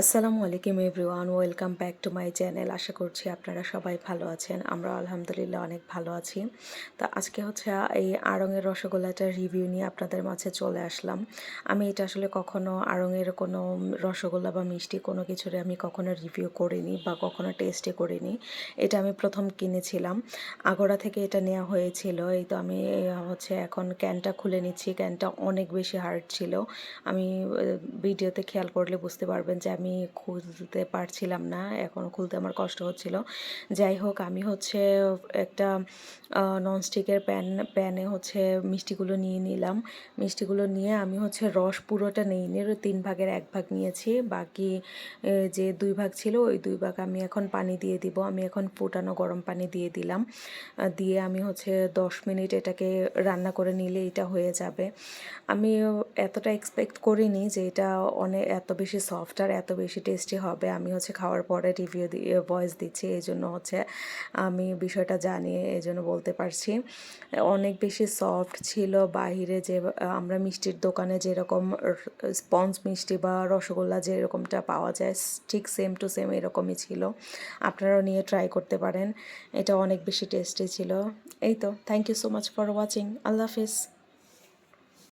আসসালামু আলাইকুম everyone, welcome back to my channel. আশা করছি আপনারা সবাই ভালো আছেন। আমরা আলহামদুলিল্লাহ অনেক ভালো আছি। তো আজকে হচ্ছে এই আড়ঙের রসগোল্লাটার রিভিউ নিয়ে আপনাদের মাঝে চলে আসলাম। আমি এটা আসলে কখনো আড়ঙের কোনো রসগোল্লা বা মিষ্টি কোনো কিছুরে আমি কখনো রিভিউ করিনি বা কখনো টেস্টে করিনি। এটা আমি প্রথম কিনেছিলাম। আগোড়া থেকে এটা নেওয়া হয়েছিল। এই তো আমি হচ্ছে এখন ক্যানটা খুলে নিচ্ছি। ক্যানটা অনেক বেশি হার্ড ছিল। আমি ভিডিওতে খেয়াল করলে বুঝতে পারবেন যে আমি খুলতে পারছিলাম না, এখন খুলতে আমার কষ্ট হচ্ছিল। যাই হোক, আমি হচ্ছে একটা ননস্টিকের প্যান, প্যানে হচ্ছে মিষ্টিগুলো নিয়ে নিলাম। মিষ্টিগুলো নিয়ে আমি হচ্ছে রস পুরোটা নিই নি তিন ভাগের এক ভাগ নিয়েছি। বাকি যে দুই ভাগ ছিল, ওই দুই ভাগ আমি এখন পানি দিয়ে দিব। আমি এখন ফুটানো গরম পানি দিয়ে দিলাম। দিয়ে আমি হচ্ছে দশ মিনিট এটাকে রান্না করে নিলে এটা হয়ে যাবে। আমি এতটা এক্সপেক্ট করিনি যে এটা অনেক এত বেশি সফট আর এত বেশি টেস্টি হবে। আমি হচ্ছে খাওয়ার পরে রিভিউ দিয়ে ভয়েস দিচ্ছি। এই জন্য হচ্ছে আমি বিষয়টা জানি এই জন্য বলতে পারছি। অনেক বেশি সফট ছিল বাহিরে যে, আমরা মিষ্টির দোকানে যেরকম স্পঞ্জ মিষ্টি বা রসগোল্লা যেরকমটা পাওয়া যায় ঠিক সেম টু সেম এরকমই ছিল। আপনারাও নিয়ে ট্রাই করতে পারেন। এটা অনেক বেশি টেস্টি ছিল। এই তো thank you so much for watching Allah Hafiz.